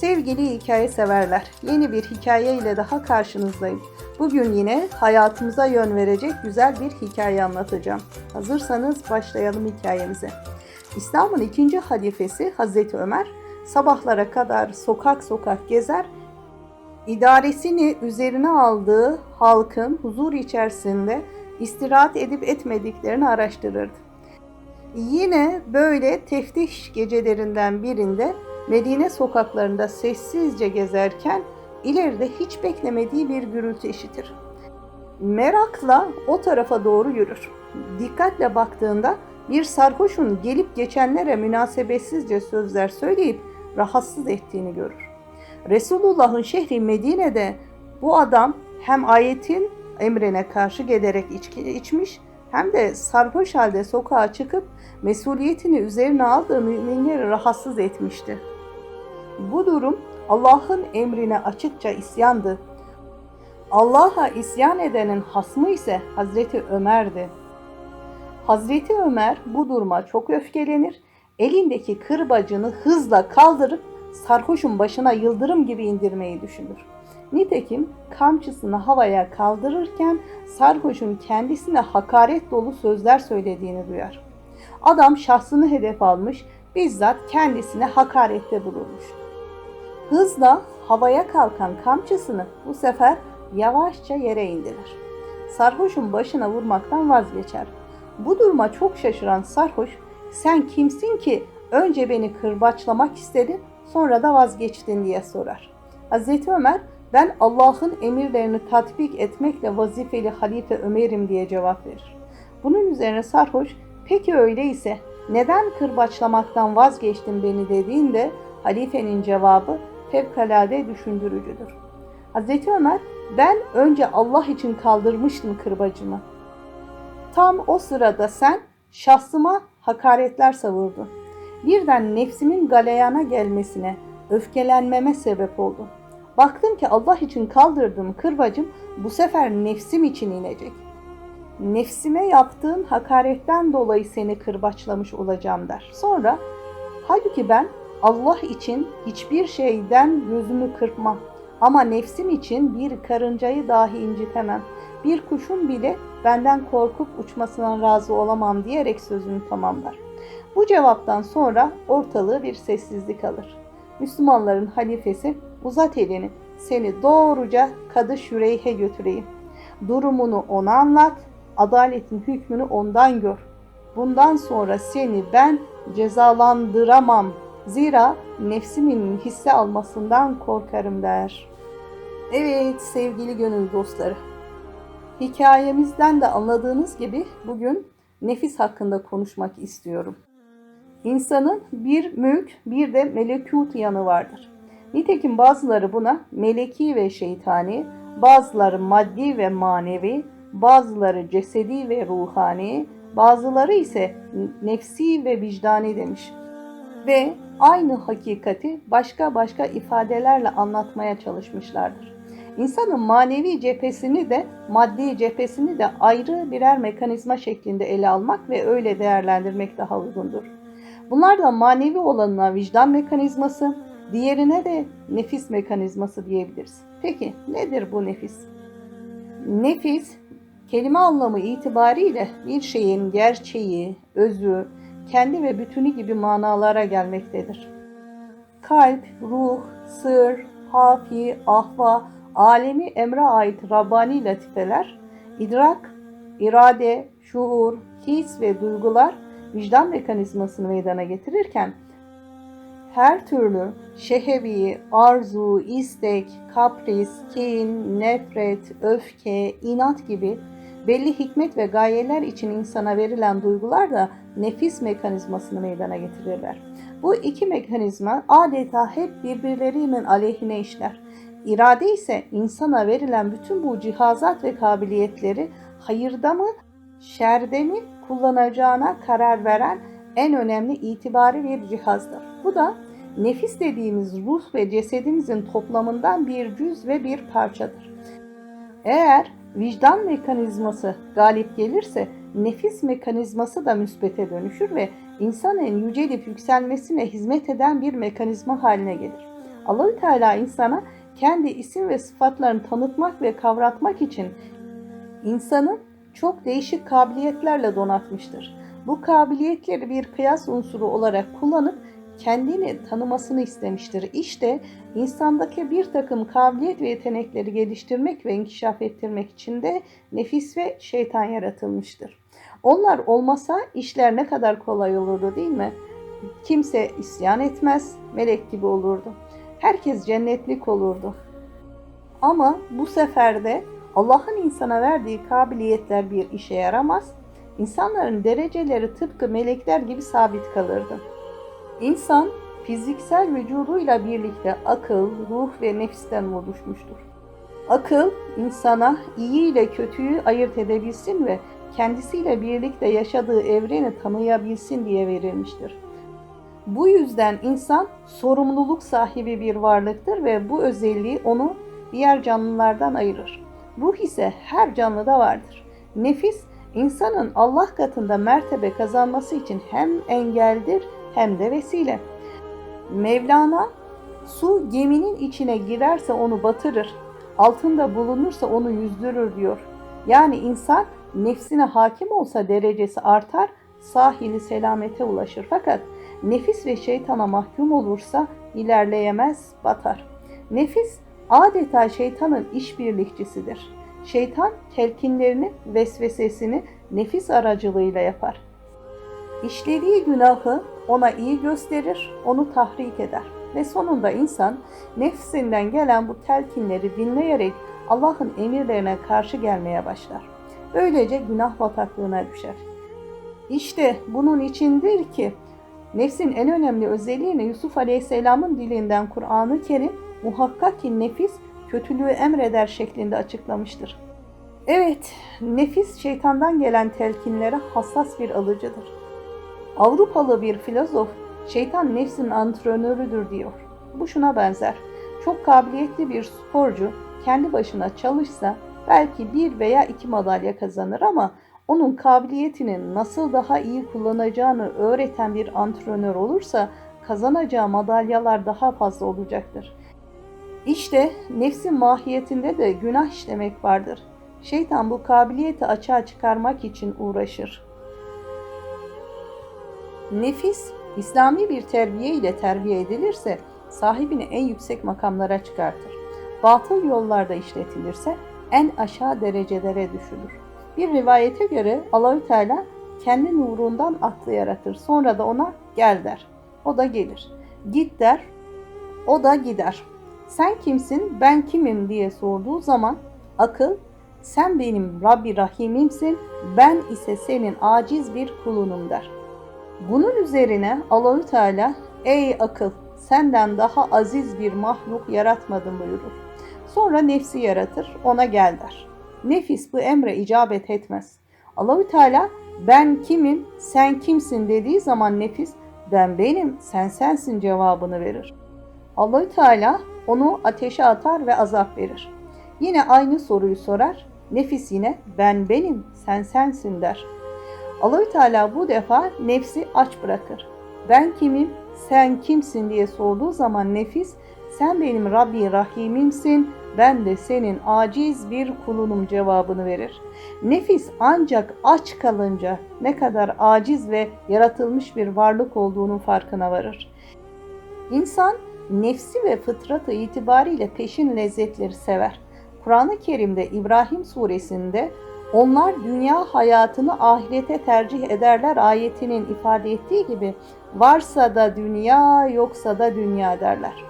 Sevgili hikaye severler, yeni bir hikaye ile daha karşınızdayım. Bugün yine hayatımıza yön verecek güzel bir hikaye anlatacağım. Hazırsanız başlayalım hikayemize. İslam'ın ikinci halifesi Hazreti Ömer sabahlara kadar sokak sokak gezer, idaresini üzerine aldığı halkın huzur içerisinde istirahat edip etmediklerini araştırırdı. Yine böyle teftiş gecelerinden birinde Medine sokaklarında sessizce gezerken ileride hiç beklemediği bir gürültü işitir. Merakla o tarafa doğru yürür. Dikkatle baktığında bir sarhoşun gelip geçenlere münasebetsizce sözler söyleyip rahatsız ettiğini görür. Resulullah'ın şehri Medine'de bu adam hem ayetin emrine karşı gelerek içki içmiş hem de sarhoş halde sokağa çıkıp mesuliyetini üzerine aldığı müminleri rahatsız etmişti. Bu durum Allah'ın emrine açıkça isyandı. Allah'a isyan edenin hasmı ise Hazreti Ömer'di. Hazreti Ömer bu duruma çok öfkelenir, elindeki kırbacını hızla kaldırıp sarhoşun başına yıldırım gibi indirmeyi düşünür. Nitekim kamçısını havaya kaldırırken sarhoşun kendisine hakaret dolu sözler söylediğini duyar. Adam şahsını hedef almış, bizzat kendisine hakarette bulunmuş. Hızla havaya kalkan kamçısını bu sefer yavaşça yere indirir. Sarhoşun başına vurmaktan vazgeçer. Bu duruma çok şaşıran sarhoş, sen kimsin ki önce beni kırbaçlamak istedin sonra da vazgeçtin diye sorar. Hazreti Ömer ben Allah'ın emirlerini tatbik etmekle vazifeli halife Ömer'im diye cevap verir. Bunun üzerine sarhoş peki öyleyse neden kırbaçlamaktan vazgeçtin beni dediğinde halifenin cevabı fevkalade düşündürücüdür. Hazreti Ömer ben önce Allah için kaldırmıştım kırbacımı. Tam o sırada sen şahsıma hakaretler savurdun. Birden nefsimin galeyana gelmesine, öfkelenmeme sebep oldun. Baktım ki Allah için kaldırdığım kırbacım bu sefer nefsim için inecek. Nefsime yaptığın hakaretten dolayı seni kırbaçlamış olacağım der. Sonra halbuki ben Allah için hiçbir şeyden gözümü kırpmam. Ama nefsim için bir karıncayı dahi incitemem. Bir kuşun bile benden korkup uçmasına razı olamam diyerek sözünü tamamlar. Bu cevaptan sonra ortalığı bir sessizlik alır. Müslümanların halifesi uzat elini seni doğruca Kadı Şüreyh'e götüreyim. Durumunu ona anlat, adaletin hükmünü ondan gör. Bundan sonra seni ben cezalandıramam. Zira nefsimin hisse almasından korkarım der. Evet sevgili gönül dostları. Hikayemizden de anladığınız gibi bugün nefis hakkında konuşmak istiyorum. İnsanın bir mülk bir de melekut yanı vardır. Nitekim bazıları buna meleki ve şeytani, bazıları maddi ve manevi, bazıları cesedi ve ruhani, bazıları ise nefsi ve vicdani demiş. Ve aynı hakikati başka başka ifadelerle anlatmaya çalışmışlardır. İnsanın manevi cephesini de maddi cephesini de ayrı birer mekanizma şeklinde ele almak ve öyle değerlendirmek daha uygundur. Bunlardan manevi olanına vicdan mekanizması, diğerine de nefis mekanizması diyebiliriz. Peki nedir bu nefis? Nefis kelime anlamı itibariyle bir şeyin gerçeği, özü, kendi ve bütünü gibi manalara gelmektedir. Kalp, ruh, sır, hafi, ahva, alemi emre ait Rabbani latifeler, idrak, irade, şuur, his ve duygular vicdan mekanizmasını meydana getirirken her türlü şehevi, arzu, istek, kapris, kin, nefret, öfke, inat gibi belli hikmet ve gayeler için insana verilen duygular da nefis mekanizmasını meydana getirirler. Bu iki mekanizma adeta hep birbirlerinin aleyhine işler. İrade ise insana verilen bütün bu cihazat ve kabiliyetleri hayırda mı, şerde mi kullanacağına karar veren en önemli itibari bir cihazdır. Bu da nefis dediğimiz ruh ve cesedimizin toplamından bir cüz ve bir parçadır. Eğer vicdan mekanizması galip gelirse nefis mekanizması da müsbete dönüşür ve insanın yücelip yükselmesine hizmet eden bir mekanizma haline gelir. Allahü Teala insana kendi isim ve sıfatlarını tanıtmak ve kavratmak için insanı çok değişik kabiliyetlerle donatmıştır. Bu kabiliyetleri bir kıyas unsuru olarak kullanıp kendini tanımasını istemiştir. İşte insandaki bir takım kabiliyet ve yetenekleri geliştirmek ve inkişaf ettirmek için de nefis ve şeytan yaratılmıştır. Onlar olmasa işler ne kadar kolay olurdu değil mi? Kimse isyan etmez, melek gibi olurdu. Herkes cennetlik olurdu. Ama bu sefer de Allah'ın insana verdiği kabiliyetler bir işe yaramaz. İnsanların dereceleri tıpkı melekler gibi sabit kalırdı. İnsan fiziksel vücuduyla birlikte akıl, ruh ve nefisten oluşmuştur. Akıl insana iyi ile kötüyü ayırt edebilsin ve kendisiyle birlikte yaşadığı evreni tanıyabilsin diye verilmiştir. Bu yüzden insan sorumluluk sahibi bir varlıktır ve bu özelliği onu diğer canlılardan ayırır. Ruh ise her canlıda vardır. Nefis insanın Allah katında mertebe kazanması için hem engeldir hem de vesile. Mevlana su geminin içine girerse onu batırır, altında bulunursa onu yüzdürür diyor. Yani insan nefsine hakim olsa derecesi artar, sahili selamete ulaşır. Fakat nefis ve şeytana mahkum olursa ilerleyemez, batar. Nefis adeta şeytanın işbirlikçisidir. Şeytan telkinlerini, vesvesesini nefis aracılığıyla yapar. İşlediği günahı ona iyi gösterir, onu tahrik eder ve sonunda insan nefsinden gelen bu telkinleri dinleyerek Allah'ın emirlerine karşı gelmeye başlar. Böylece günah bataklığına düşer. İşte bunun içindir ki nefsin en önemli özelliğini Yusuf Aleyhisselam'ın dilinden Kur'an-ı Kerim muhakkak ki nefis kötülüğü emreder şeklinde açıklamıştır. Evet, nefis şeytandan gelen telkinlere hassas bir alıcıdır. Avrupalı bir filozof, şeytan nefsin antrenörüdür diyor. Bu şuna benzer. Çok kabiliyetli bir sporcu kendi başına çalışsa belki bir veya iki madalya kazanır ama onun kabiliyetini nasıl daha iyi kullanacağını öğreten bir antrenör olursa kazanacağı madalyalar daha fazla olacaktır. İşte nefsin mahiyetinde de günah işlemek vardır. Şeytan bu kabiliyeti açığa çıkarmak için uğraşır. Nefis, İslami bir terbiye ile terbiye edilirse sahibini en yüksek makamlara çıkartır. Batıl yollarda işletilirse en aşağı derecelere düşülür. Bir rivayete göre Allahü Teala kendi nurundan aklı yaratır. Sonra da ona gel der. O da gelir. Git der. O da gider. Sen kimsin, ben kimim diye sorduğu zaman akıl sen benim Rabbi Rahim'imsin, ben ise senin aciz bir kulunum der. Bunun üzerine Allahü Teala ey akıl senden daha aziz bir mahluk yaratmadım buyurur. Sonra nefsi yaratır, ona gel der. Nefis bu emre icabet etmez. Allahü Teala ben kimim, sen kimsin dediği zaman nefis ben benim, sen sensin cevabını verir. Allahü Teala onu ateşe atar ve azap verir. Yine aynı soruyu sorar. Nefis yine ben benim, sen sensin der. Allahü Teala bu defa nefsi aç bırakır. Ben kimim, sen kimsin diye sorduğu zaman nefis sen benim Rabbi Rahim'imsin, ben de senin aciz bir kulunum cevabını verir. Nefis ancak aç kalınca ne kadar aciz ve yaratılmış bir varlık olduğunun farkına varır. İnsan nefsi ve fıtratı itibariyle peşin lezzetleri sever. Kur'an-ı Kerim'de İbrahim suresinde onlar dünya hayatını ahirete tercih ederler ayetinin ifade ettiği gibi varsa da dünya yoksa da dünya derler.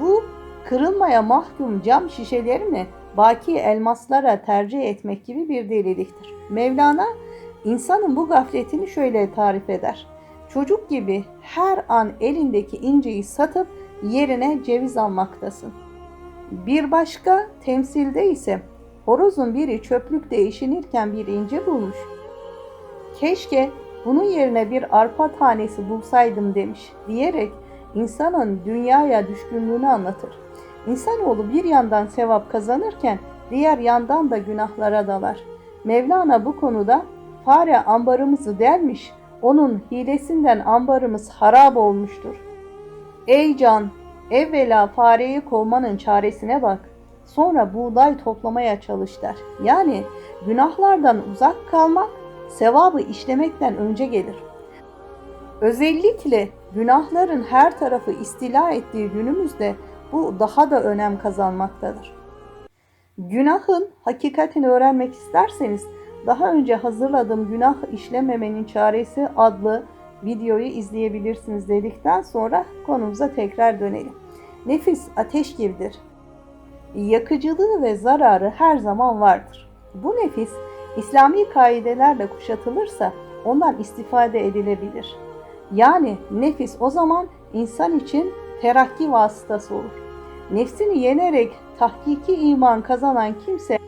Bu kırılmaya mahkum cam şişelerini baki elmaslara tercih etmek gibi bir deliliktir. Mevlana insanın bu gafletini şöyle tarif eder. Çocuk gibi her an elindeki inceyi satıp yerine ceviz almaktasın. Bir başka temsilde ise horozun biri çöplükte eşinirken bir ince bulmuş. Keşke bunun yerine bir arpa tanesi bulsaydım demiş diyerek insanın dünyaya düşkünlüğünü anlatır. İnsanoğlu bir yandan sevap kazanırken diğer yandan da günahlara dalar. Mevlana bu konuda fare ambarımızı delmiş, onun hilesinden ambarımız harap olmuştur. Ey can, Evvela fareyi kovmanın çaresine bak. Sonra buğday toplamaya çalış der. Yani günahlardan uzak kalmak sevabı işlemekten önce gelir. Özellikle günahların her tarafı istila ettiği günümüzde bu daha da önem kazanmaktadır. Günahın hakikatini öğrenmek isterseniz daha önce hazırladığım Günah işlememenin çaresi adlı videoyu izleyebilirsiniz dedikten sonra konumuza tekrar dönelim. Nefis ateş gibidir. Yakıcılığı ve zararı her zaman vardır. Bu nefis İslami kaidelerle kuşatılırsa ondan istifade edilebilir. Yani nefis o zaman insan için terakki vasıtası olur. Nefsini yenerek tahkiki iman kazanan kimse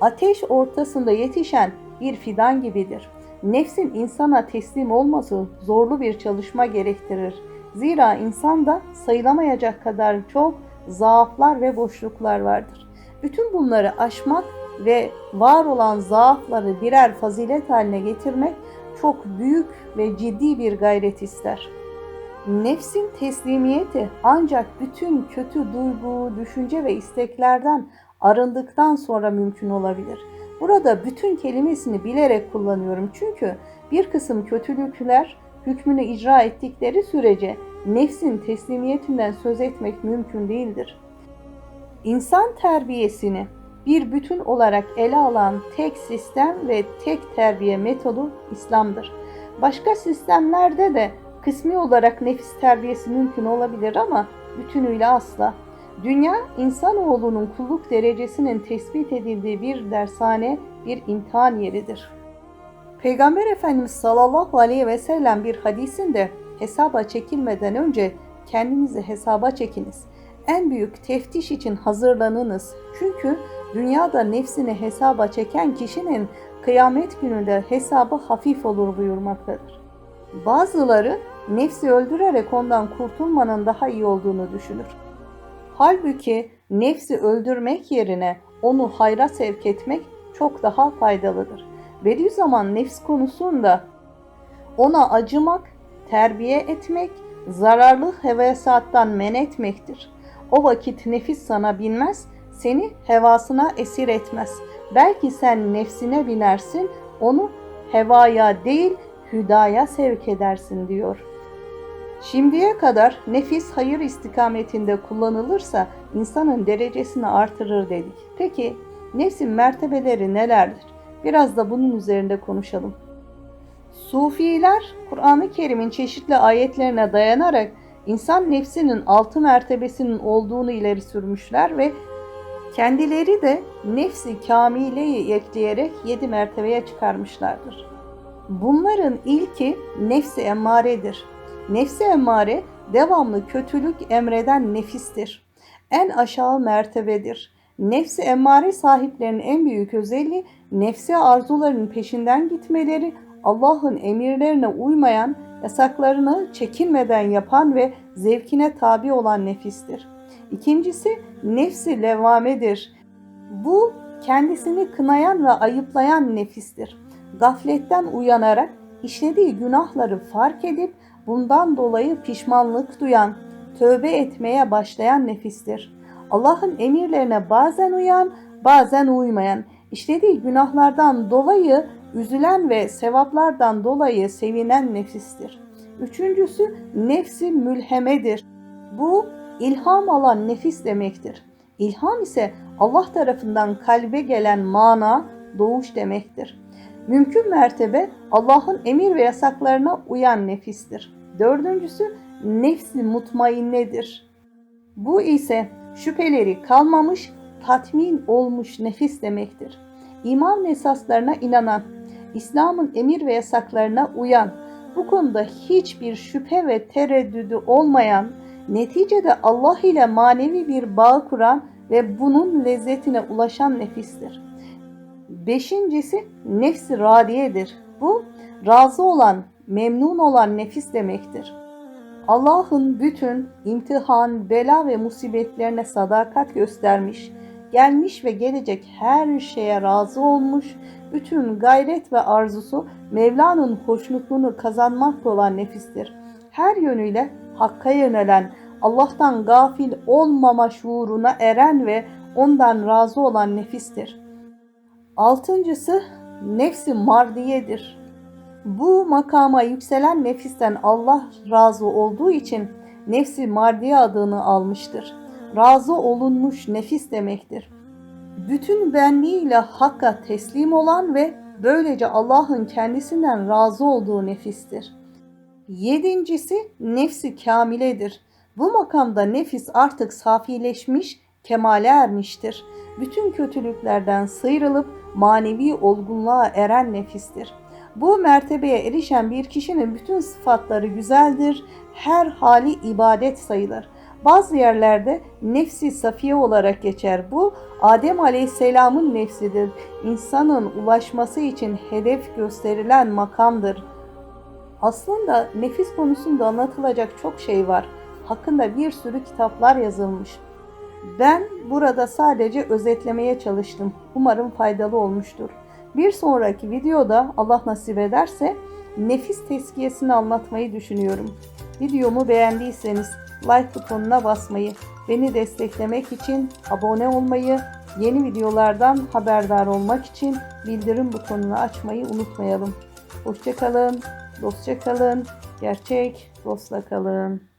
ateş ortasında yetişen bir fidan gibidir. Nefsin insana teslim olması zorlu bir çalışma gerektirir. Zira insanda sayılamayacak kadar çok zaaflar ve boşluklar vardır. Bütün bunları aşmak ve var olan zaafları birer fazilet haline getirmek çok büyük ve ciddi bir gayret ister. Nefsin teslimiyeti ancak bütün kötü duygu, düşünce ve isteklerden arındıktan sonra mümkün olabilir. Burada bütün kelimesini bilerek kullanıyorum çünkü bir kısım kötülükler hükmünü icra ettikleri sürece nefsin teslimiyetinden söz etmek mümkün değildir. İnsan terbiyesini bir bütün olarak ele alan tek sistem ve tek terbiye metodu İslam'dır. Başka sistemlerde de kısmi olarak nefis terbiyesi mümkün olabilir ama bütünüyle asla. Dünya insanoğlunun kulluk derecesinin tespit edildiği bir dershane, bir imtihan yeridir. Peygamber Efendimiz sallallahu aleyhi ve sellem bir hadisinde hesaba çekilmeden önce kendinizi hesaba çekiniz. En büyük teftiş için hazırlanınız. Çünkü dünyada nefsini hesaba çeken kişinin kıyamet gününde hesabı hafif olur buyurmaktadır. Bazıları nefsi öldürerek ondan kurtulmanın daha iyi olduğunu düşünür. Halbuki nefsi öldürmek yerine onu hayra sevk etmek çok daha faydalıdır. Bediüzzaman nefs konusunda ona acımak, terbiye etmek, zararlı hevesattan men etmektir. O vakit nefis sana binmez, seni hevasına esir etmez. Belki sen nefsine binersin, onu hevaya değil hüdaya sevk edersin diyor. Şimdiye kadar nefis hayır istikametinde kullanılırsa insanın derecesini artırır dedik. Peki nefsin mertebeleri nelerdir? Biraz da bunun üzerinde konuşalım. Sufiler Kur'an-ı Kerim'in çeşitli ayetlerine dayanarak insan nefsinin altı mertebesinin olduğunu ileri sürmüşler ve kendileri de nefsi kamileyi ekleyerek yedi mertebeye çıkarmışlardır. Bunların ilki nefsi emmaredir. Nefsi emmare devamlı kötülük emreden nefistir. En aşağı mertebedir. Nefsi emmare sahiplerinin en büyük özelliği nefsi arzuların peşinden gitmeleri, Allah'ın emirlerine uymayan, yasaklarını çekinmeden yapan ve zevkine tabi olan nefistir. İkincisi nefsi levamedir. Bu kendisini kınayan ve ayıplayan nefistir. Gafletten uyanarak işlediği günahları fark edip bundan dolayı pişmanlık duyan, tövbe etmeye başlayan nefistir. Allah'ın emirlerine bazen uyan, bazen uymayan, işlediği günahlardan dolayı üzülen ve sevaplardan dolayı sevinen nefistir. Üçüncüsü nefsi mülhemedir. Bu ilham alan nefis demektir. İlham ise Allah tarafından kalbe gelen mana, doğuş demektir. Mümkün mertebe Allah'ın emir ve yasaklarına uyan nefistir. Dördüncüsü nefsi mutmainnedir. Bu ise şüpheleri kalmamış, tatmin olmuş nefis demektir. İman esaslarına inanan, İslam'ın emir ve yasaklarına uyan, bu konuda hiçbir şüphe ve tereddüdü olmayan, neticede Allah ile manevi bir bağ kuran ve bunun lezzetine ulaşan nefistir. Beşincisi nefsi radiyedir. Bu razı olan, memnun olan nefis demektir. Allah'ın bütün imtihan, bela ve musibetlerine sadakat göstermiş, gelmiş ve gelecek her şeye razı olmuş, bütün gayret ve arzusu Mevla'nın hoşnutluğunu kazanmakta olan nefistir. Her yönüyle Hakk'a yönelen, Allah'tan gafil olmama şuuruna eren ve ondan razı olan nefistir. Altıncısı nefsi mardiyedir. Bu makama yükselen nefisten Allah razı olduğu için nefsi mardiye adını almıştır. Razı olunmuş nefis demektir. Bütün benliğiyle Hakk'a teslim olan ve böylece Allah'ın kendisinden razı olduğu nefistir. Yedincisi nefsi kamiledir. Bu makamda nefis artık safileşmiş, kemale ermiştir. Bütün kötülüklerden sıyrılıp manevi olgunluğa eren nefistir. Bu mertebeye erişen bir kişinin bütün sıfatları güzeldir, her hali ibadet sayılır. Bazı yerlerde nefsi safiye olarak geçer. Bu Adem Aleyhisselam'ın nefsidir. İnsanın ulaşması için hedef gösterilen makamdır. Aslında nefis konusunda anlatılacak çok şey var. Hakkında bir sürü kitaplar yazılmış. Ben burada sadece özetlemeye çalıştım. Umarım faydalı olmuştur. Bir sonraki videoda Allah nasip ederse nefis tezkiyesini anlatmayı düşünüyorum. Videomu beğendiyseniz like butonuna basmayı, beni desteklemek için abone olmayı, yeni videolardan haberdar olmak için bildirim butonunu açmayı unutmayalım. Hoşçakalın, dostça kalın, gerçek dostla kalın.